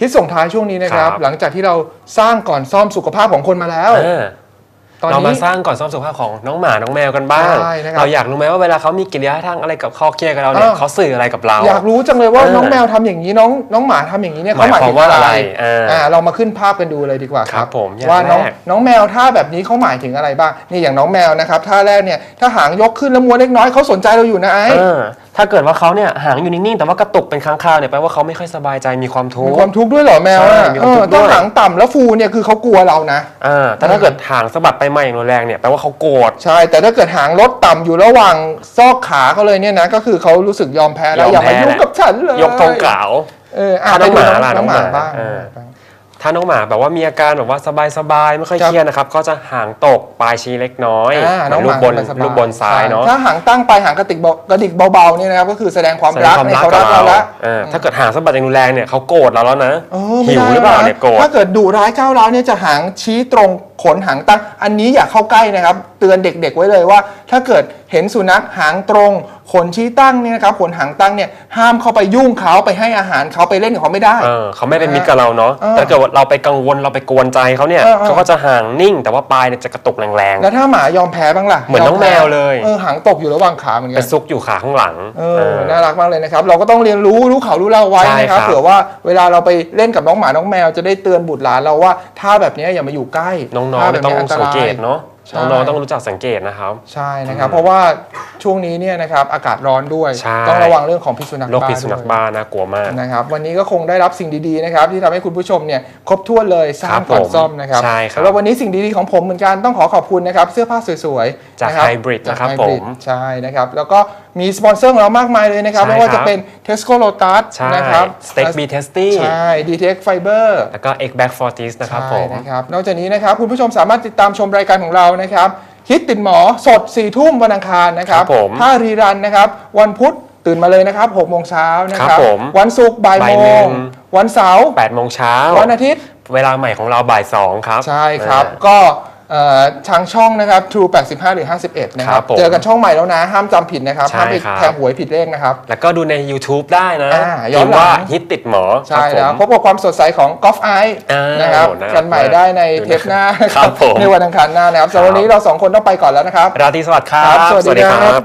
คิดส่งท้ายช่วงนี้นะครับ ครับ หลังจากที่เราสร้างก่อนซ่อมสุขภาพของคนมาแล้ว เออ ตอนเรามานี้ สร้างก่อนซ่อมสุขภาพของน้องหมาน้องแมวกันบ้าง ใช่นะครับเราอยากรู้ไหมว่าเวลาเขามีกิริยาท่าทางอะไรกับคอเคลียร์กับเราเนี่ยเออเขาสื่ออะไรกับเรา อยากรู้จังเลยว่าเออ น้องแมวทำอย่างนี้น้องน้องหมาทำอย่างนี้เนี่ยเขาหมายถึงหมายความว่าอะไรอะไรเอออ่อ่าเรามาขึ้นภาพกันดูเลยดีกว่าคครัรับบผมอย่างว่าน้องแรก น้องแมวท่าแบบนี้เขาหมายถึงอะไรบ้างนี่อย่างน้องแมวนะครับท่าแรกเนี่ยถ้าหางยกขึ้นแล้วม้วนเล็กน้อยเขาสนใจเราอยู่นะไอ้เออถ้าเกิดว่าเขาเนี่ยหางอยู่นิ่งๆแต่ว่ากระตุกเป็นค้างคาวเนี่ยแปลว่าเขาไม่ค่อยสบายใจมีความทุมีกข์ ความทุกข์ด้วยเหรอแมวใช่อะมีคเอวามทุอกข์ด้วยถ้าหางต่ำแล้วฟูเนี่ยคือเขากลัวเรานะ อ่าแต่ถ้าเกิดหางสะบัดไปมาอย่างรุนแรงเนี่ยแปลว่าเขาโกรธ ใช่ แต่ถ้าเกิดหางลดต่ำอยู่ระหว่างซอกขาเขาเลยเนี่ยนะ ก็คือเขารู้สึกยอมแพ้แล้วยอมอย่ามาแพ้ยุ่งกับฉันเลยยกธงกล่าว เอออะถ้าไปน้องดูหมาล่ะน้องหมาน้องหมา บ้างเออ ถ้าน้องหมาแบบว่ามีอาการแบบว่าสบายๆไม่ค่อยครับเครียดนะครับ ก็จะหางตกปลายชี้เล็กน้อยอ่าเหน้มือองนหลูมากบนสบายๆลูกบนซ้ายเนาะถ้าหางตั้งไปหางกระติกเบากระดิกเบาๆเนี่ยนะครับก็คือแสดงความแสดงรักความในรักเขากัรับบเราเราแล้วเออถ้าเกิดหางสะบัดอย่างรุนแรงเนี่ยเขาโกรธเราแล้วนะเออไม่หิวได้หรือเปล่านะเนี่ยโกรธถ้าเกิดดุร้ายก้าวร้าวเนี่ยจะหางชี้ตรงขนหางตั้ง อันนี้อย่าเข้าใกล้นะครับ เตือนเด็กๆไว้เลยว่า ถ้าเกิดเห็นสุนัขหางตรง ขนชี้ตั้งเนี่ยนะครับขนหางตั้งเนี่ยห้ามเข้าไปยุ่งเขาไปให้อาหารเขาไปเล่นกับเขาไม่ได้ เออเขาไม่เป็นมิตรกับเราเนาะ เออแต่ถ้าเกิดว่าเราไปกังวลเราไปกวนใจเขาเนี่ย เออเออ เขาก็จะห่างนิ่ง แต่ว่าปลายเนี่ยจะกระตุกแรง แล้วถ้าหมายอมแพ้บ้างล่ะเหมือนน้องยพ้แมวเลย เออหางตกอยู่ระหว่างขาเหมือนๆกัไปน ซุกอยู่ขาข้างหลังเอเออ อ น่ารักมากเลยนะครับ เราก็ต้องเรียนรู้รู้เขารู้เราไว้ใช่นะครับครับเผื่อว่าเวลาเราไปเล่นกับน้องหมา น้องแมวจะได้เตือนบุตรหลานเราว่า ถ้าแบบนี้อย่ามาอยู่ใกล้น้องท่าๆแบเนี่ยบต้องนี้อันตสังรายเกตเนาะใช่ น้องๆต้องรู้จักสังเกตนะครับ ใช่นะครับ เพราะว่าช่วงนี้เนี่ยนะครับอากาศร้อนด้วย ใช่ ต้องระวังเรื่องของพิษสุนัขโรคบ้าพิษสุนัขด้วย บ้าน่ากลัวมาก นะครับวันนี้ก็คงได้รับสิ่งดีๆนะครับที่ทำให้คุณผู้ชมเนี่ยครบถ้วนเลยสร้างครับก่อนผมซ่อมนะครับใช่ครับสำหรับวันนี้สิ่งดีๆของผมเหมือนกันต้องขอขอบคุณนะครับเสื้อผ้าสวยๆจากนะครั Hybrid จากนะครับ Hybrid ผมใช่นะครับแล้วก็มีสปอนเซอร์ของเรามากมายเลยนะครับ ใช่ไม่ว่าครัจะบเป็น Tesco Lotus ใช่นะครับ Steak b t e s t y ใช่ DTX Fiber แล้วก็ Egg Back Fortis นะครับผใช่ม นะครับนอกจากนี้นะครับ คุณผู้ชมสามารถติดตามชมรายการของเรานะครับฮิตติดหมอสด4ี่ทุ่มวันอังคารนะครับครับผมถ้ารีรันนะครับ วันพุธตื่นมาเลยนะครับ6โมงเช้านะคครัรับบผมวันศุกร์บ่ายบ่ายโมหนึ่งง วันเสาร์8โมงเช้าวันอาทิตย์ เวลาใหม่ของเราบ่าย 2 ครับใช่ครับ อ่า ก็เอ่อ ทางช่องนะครับ True 85 หรือ 51 นะคครัรับบผมเจอกันช่องใหม่แล้วนะ ห้ามจำผิดนะครับ ใช่ห้ามไปครับ แทงหวยผิดเลขนะครับ แล้วก็ดูใน YouTube ได้นะอ่าย้อนพิมพ์ว่าหลังฮิตติดหมอใช่คแล้วรับพบกับความสดใสของกอล์ฟไออ่านนะครับโหน่ารักกันใหม่ได้ในดูนะเทปหน้านะคครัรับบผม ในวันอังคารหน้านะครับสำหรับวันนี้เราสองคนต้องไปก่อนแล้วนะครับ ราตรีสวัสดิ์ครัครับบ สวัสดีครับ